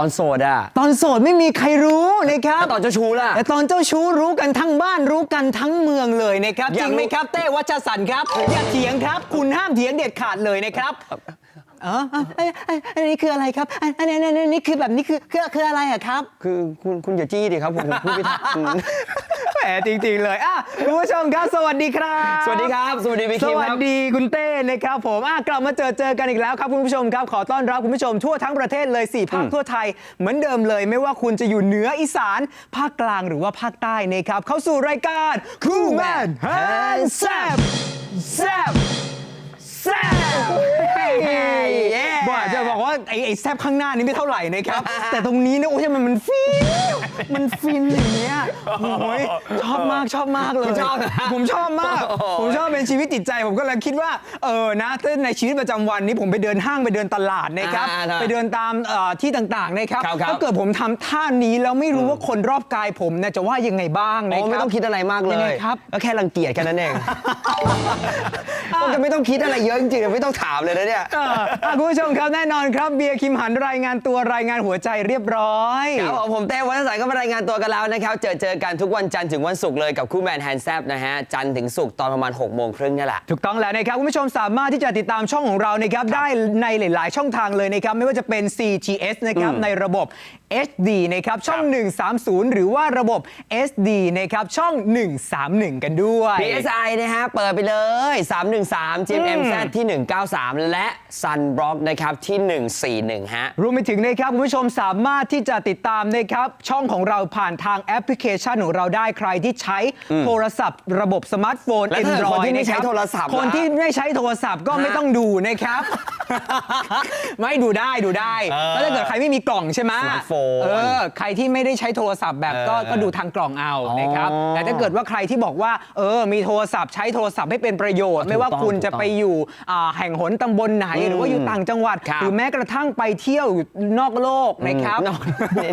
อนโสดอะตอนโสดไม่มีใครรู้นะครับแล้วตอนเจ้าชู้ล่ะแต่ตอนเจ้าชู้รู้กันทั้งบ้านรู้กันทั้งเมืองเลยนะครับอจยากริงไหมรู้ครับเต้วัชสันต์ครับอย่าเถียงครับ คุณห้ามเถียงเด็ดขาดเลยนะครับเออเอ้ยเอ้ยอันนี้คืออะไรครับอันอันนี้อันนี้อันนี้คือแบบนี้คือคือคืออะไรอะครับ คือคุณคุณอย่าจี้ดิครับผมผมพูดไม่ทันแหม จริงๆเลยอะคุณผู้ชมครับ สวัสดีครับ สวัสดีครับ สวัสดีพี่สคิมวัคสรับ ดีคุณเต้นะครับผมอะกลับมาเจอเจอกันอีกแล้วครับคุณผู้ชมครับขอต้อนรับคุณผู้ชมทั่วทั้งประเทศเลย4ภาคทั่วไทย เหมือนเดิมเลยไม่ว่าคุณจะอยู่เหนืออีสาน ภาคกลางหรือว่าภาคใต้นะครับเข้าสู่รายการคู่แมนแฮนแซบแซบ แซบบอกจะบอกว่าไอ้ไอ้แซบข้างหน้านี้ไม่เท่าไหร่นะครับ แต่ตรงนี้เนี่ยโอ้ยมันมันฟินมันฟินอย่างเงี้ยโอ้ยชอบมากชอบมากเลยคุณชอบนะผมชอบมากโอ้โหผมชอบเป็นชีวิตจิตใจ ผมก็เลยคิดว่าเออนะถ้าในชีวิตประจำวันนี้ผมไปเดินห้างไปเดินตลาดนะครับอ่าๆไปเดินตามเอ่อที่ต่างๆนะครับครับครับถ้าเกิดผมทำท่านี้แล้วไม่รู้ว่าคนรอบกายผมเนี่ยจะว่ายังไงบ้างโอ้นะครับไม่ต้องคิดอะไรมากเลยังไงยครับก็แค่รังเกียจแค่นั้นเองก็จะไม่ต้องคิดอะไรเยอะจริงๆไม่ต้องถามเลยนะเนี่ย เอออะคุณผู้ชมครับแน่นอนครับเบียร์คิมหันรายงานตัวรายงานหัวใจเรียบร้อย ครับผมผมเต้วัฒนสายก็มารายงานตัวกันแล้วนะครับ เจอเจอกันทุกวันจันทร์ถึงวันศุกร์เลยกับคู่แมนแฮนด์แซบนะฮะ จันทร์ถึงศุกร์ตอนประมาณ6กโมงครึ่งนี่แหละ ถูกต้องแล้วนะครับ คุณผู้ชมสามารถที่จะติดตามช่องของเรานะครับได้ในหลาย ๆ ช่องทางเลยนะครับ ไม่ว่าจะเป็น CGS นะครับในระบบ HD นะครับช่อง 130 หรือว่าระบบ SD นะครับช่อง 131 กันด้วย PSI นะฮะ เปิดไปเลย 313 GMMZ ที่ 193 และ Sunblock นะครับที่ 141 ฮะ รวมไปถึงนะครับ คุณผู้ชมสามารถที่จะติดตามนะครับ ช่องของเราผ่านทางแอปพลิเคชันของเราได้ใครที่ใช้โทรศัพท์ระบบสมาร์ทโฟน แล้วถ้าเกิด Android คนที่ไม่ใช้ะบโทรศัพท์คนล่ะที่ไม่ใช้โทรศัพท์ก็ไม่ต้องดูนะครับ ไม่ดูได้ดูได้เออแล้วถ้าเกิดใครไม่มีกล่องใช่ไหมสมาร์ทโฟน เออใครที่ไม่ได้ใช้โทรศัพท์แบบก็เออก็ดูทางกล่องเอานะครับอ๋อแต่ถ้าเกิดว่าใครที่บอกว่าเออมีโทรศัพท์ใช้โทรศัพท์ให้เป็นประโยชน์ ถูกไม่ว่าต้องคุณถูกจะต้องไปอยู่อ่าแห่งหนตำบลไหน หรือว่าอยู่ต่างจังหวัด ครับ หรือแม้กระทั่งไปเที่ยวอยู่นอกโลกนะครับนอกนี่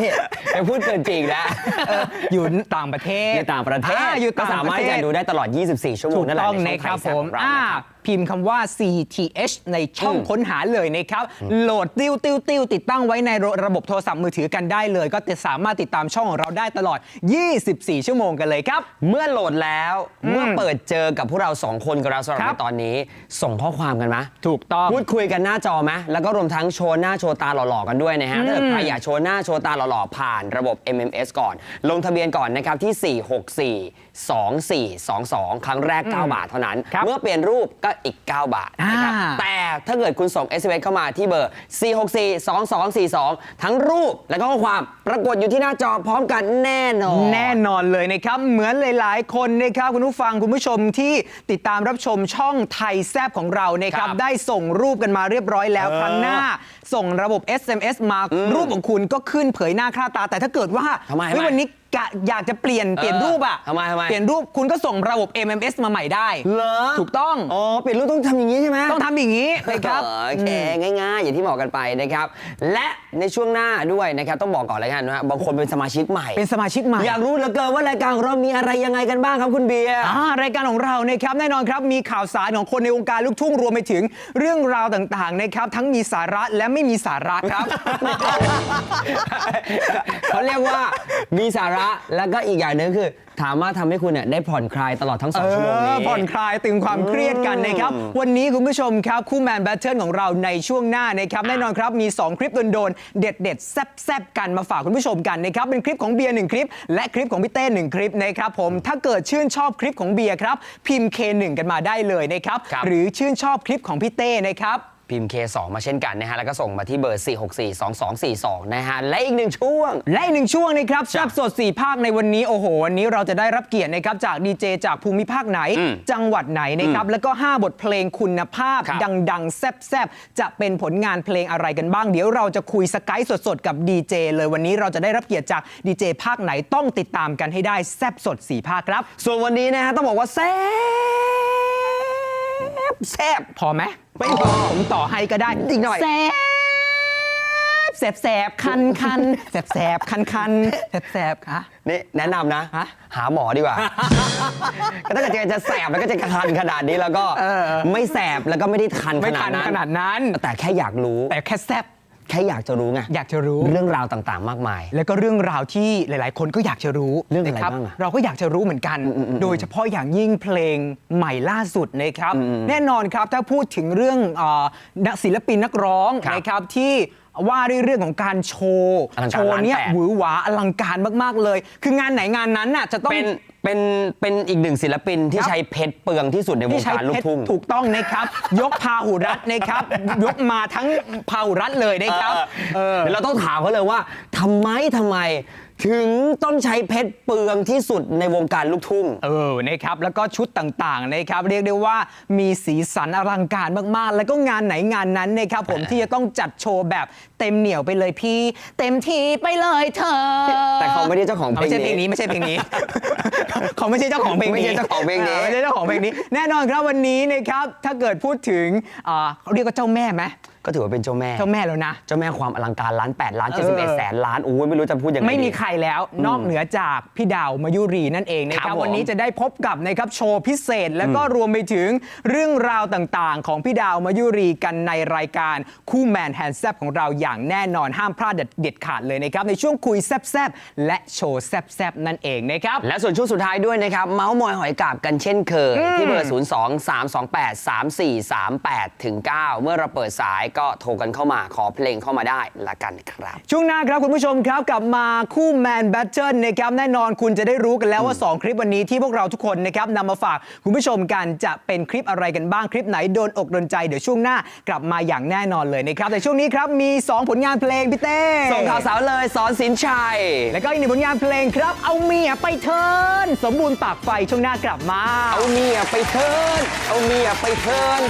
นี่ไปพูดเกินจริงแล้วเอออยู่ต่างประเทศอยู่ต่างประเทศอ่าอยู่ก็ต่างสาปมารถระเทที่ศจะดูได้ตลอด 24 ชั่วโมถูงกนั่นแหละต้องในนะคช่รัอบงไทยแซ่ผบมของเราอ่านะครับ พิมพ์คำว่า CTH ในช่องค้นหาเลยนะครับ โหลดติ้วติ้วติ้วติดตั้งไว้ในระบบโทรศัพท์มือถือกันได้เลย ก็จะสามารถติดตามช่องของเราได้ตลอด 24 ชั่วโมงกันเลยครับ เมื่อโหลดแล้วเมื่อเปิดเจอกับพวกเราสองคนกับเราสำหรับครัในบตอนนี้ ส่งข้อความกันไหมถูกต้องพูดคุยกันหน้าจอไหมแล้วก็รวมทั้งโชว์หน้าโชว์ตาหล่อๆกันด้วยนะฮะถ้าเกิดใครอยากโชว์หน้าโชว์ตาหล่อๆผ่านระบบ MMS ก่อน ลงทะเบียนก่อนนะครับที่ 464 2422 ครั้งแรก 9 บาทเท่านั้นครับเมื่อเปลี่ยนรูปก็อีก 9 บาทนะครับอ่า แต่ถ้าเกิดคุณส่ง SMS เข้ามาที่เบอร์ 4642242 ทั้งรูปและก็ข้อความปรากฏอยู่ที่หน้าจอพร้อมกันแน่นอน แน่นอนเลยนะครับ เหมือนหลาย ๆ คนนะครับคุณผู้ฟังคุณผู้ชมที่ติดตามรับชมช่องไทยแซบของเรานะครับครับได้ส่งรูปกันมาเรียบร้อยแล้วเออครั้งหน้า ส่งระบบ SMS มารูปของคุณก็ขึ้นเผยหน้าค่าตา แต่ถ้าเกิดว่าทำไมเฮ้ยทำไมวันนี้ กะอยากจะเปลี่ยนเปลี่ยนรูปอะทำไมทำไม เปลี่ยนรูปคุณก็ส่งระบบ MMS มาใหม่ได้ เหรอถูกต้อง อ๋อเปลี่ยนรูปต้องทำอย่างนี้ใช่ไหมต้องทำอย่างนี้นะครับเออโอเคง่ายๆ อย่างที่บอกกันไปนะครับ และในช่วงหน้าด้วยนะครับต้องบอกก่อนเลยกันนะบางคนเป็นสมาชิกใหม่ เป็นสมาชิกใหม่ อยากรู้เหลือเกินว่ารายการของเรามีอะไรยังไงกันบ้างครับคุณเบียร์ อ่ารายการของเรานะครับแน่นอนครับมีข่าวสารของคนในวงการลูกทุ่งรวมไปถึงเรื่องราวต่างๆนะครับทั้งมีสาระและไม่มีสาระครับ เขาเรียกว่ามีสาระแล้วก็อีกอย่างหนึงคือ ถามว่าทำให้คุณเนี่ยได้ผ่อนคลายตลอดทั้งสองชั่วโมงนี้ เออผ่อนคลายตึงความเครียดกันนะครับ วันนี้คุณผู้ชมครับ คู่แมนแบทเทิลของเราในช่วงหน้านะครับ แน่นอนครับมี 2 คลิปโดนๆเด็ดๆ แซ่บๆ กันมาฝากคุณผู้ชมกันนะครับ เป็นคลิปของเบียร์หนึ่งคลิป และคลิปของพี่เต้หนึ่งคลิปนะครับผมถ้าเกิดชื่นชอบคลิปของเบียร์ครับ พิมพ์ K1 กันมาได้เลยนะครับ ครับ หรือชื่นชอบคลิปของพี่เต้นะครับ พิมพ์ K2 มาเช่นกันนะฮะ แล้วก็ส่งมาที่เบอร์ 4642242 นะฮะ และอีกหนึ่งช่วง และอีกหนึ่งช่วงนะครับจ้ะแซบสด 4 ภาคในวันนี้ โอ้โห วันนี้เราจะได้รับเกียรตินะครับ จากดีเจจากภูมิภาคไหน อืมจังหวัดไหนนะครับ แล้วก็ 5 บทเพลงคุณภาพ ครับดัง ๆ แซบๆ จะเป็นผลงานเพลงอะไรกันบ้าง เดี๋ยวเราจะคุยสกายสดๆ กับดีเจเลยวันนี้เราจะได้รับเกียรติจากดีเจภาคไหนต้องติดตามกันให้ได้แซบสด 4 ภาคครับ ส่วนวันนี้นะฮะต้องบอกว่าแซ่บ แซ่บพอไหมไม่พอผมต่อให้ก็ได้อีกหน่อยแซบแสบแสบคันคันแสบแสบคันคันแสบแสบค่ะ นี่แนะนำนะ ฮะ หาหมอดีกว่า ก็ถ้าเกิดจะแสบแล้วก็จะคันขนาดนี้แล้วก็เออไม่แสบแล้วก็ไม่ได้คันไม่ขนาคัดนนั้น ขนาดนั้น แต่แค่อยากรู้แต่แค่แซบ แค่อยากจะรู้ไงอยากจะรู้ เรื่องราวต่างๆ มากมาย แล้วก็เรื่องราวที่หลาย ๆ คนก็อยากจะรู้เรื่องอะไรนคบ้างอะเราก็อยากจะรู้เหมือนกัน โดยเฉพาะอย่างยิ่งเพลงใหม่ล่าสุดนะครับ แน่นอนครับถ้าพูดถึงเรื่องเอ่อนักศิลปินนักร้องครับนะครับที่ ว่าด้วยเรื่องของการโชว์อลังการโชว์เนี้ยล้านแปด หวือหวาอลังการมาก ๆ เลย คืองานไหนงานนั้นน่ะจะต้อง เป็นเป็นเป็นอีกหนึ่งศิลปินที่ครับ ใช้เพชรเปลืองที่สุดในวที่งใช้การลูเพกชรทุ่ง ถูกต้องนะครับ ยกพาหุรัตน์นะครับ ยกมาทั้งพาหุรัตน์เลยนะครับ เออ เดี๋ยวเราต้องถามเขาเลยว่าทำไมทำไม ถึงต้องใช้เพชรเปลืองที่สุดในวงการลูกทุ่ง เออ นะครับ แล้วก็ชุดต่างๆ นะครับ เรียกได้ว่ามีสีสันอลังการมากๆ แล้วก็งานไหนงานนั้นนะครับผมที่จะต้องจัดโชว์แบบเต็มเหนียวไปเลยพี่ เต็มที่ไปเลยเธอแต่เขาไม่ได้เจ้าของเพลงไม่ใช่เพลงนี้ นี้ไม่ใช่เพลงนี้ เขาไม่ใช่เจ้าของเพลงนี้ไม่ใช่เจ้าของเพลงนี้ ไม่ใช่เจ้าของเพลงนี้ แน่นอนครับวันนี้นะครับ ถ้าเกิดพูดถึงอ่าเขาเรียกว่าเจ้าแม่ไหม ก็ถือว่าเป็นเจ้าแม่ เจ้าแม่แล้วนะ เจ้าแม่ความอลังการล้านแปดล้านเอเจ็ดสิบเอ็ดอแสนล้านโอ้ยไม่รู้จะพูดยังไงไม่มีดี ใครแล้วนอกเหนือจากพี่ดาวมายุรีนั่นเองนะคครัรับบผมวันนี้จะได้พบกับนะครับโชว์พิเศษ แล้วก็รวมไปถึงเรื่องราวต่างๆ ของพี่ดาวมายุรีกันในรายการคู่แมนแฮนด์แซบของเราอย่างแน่นอนห้ามพลาดเด็ดขาดเลยนะครับในช่วงคุยแซบๆและโชว์แซบๆนั่นเองนะครับ และส่วนช่วงสุดท้ายด้วยนะครับ เมาส์มอยหอยกาบกันเช่นเคย ที่เบอร์ 0 2 3 2 8 3 4 3 8ถึง9เมื่อเราเปิดสายก็โทรกันเข้ามาขอเพลงเข้ามาได้ละกันครับ ช่วงหน้าครับคุณผู้ชมครับกลับมาคู่แมนแบทเทิลนะครับแน่นอนคุณจะได้รู้กันแล้วว่า 2 คลิปวันนี้ที่พวกเราทุกคนนะครับนำมาฝากคุณผู้ชมกันจะเป็นคลิปอะไรกันบ้างคลิปไหนโดนอกโดนใจเดี๋ยวช่วงหน้ากลับมาอย่างแน่นอนเลยนะครับแต่ช่วงนี้ครับมี 2 ผลงานเพลงพี่เต้ส่งข่าวสาวเลยสอนสินชัย แล้วก็อีกหนึ่งผลงานเพลงครับ เอาเมียไปเทิร์นสมบูรณ์ปากไฟช่วงหน้ากลับมา เอาเมียไปเทิร์นเอาเมียไปเทิร์น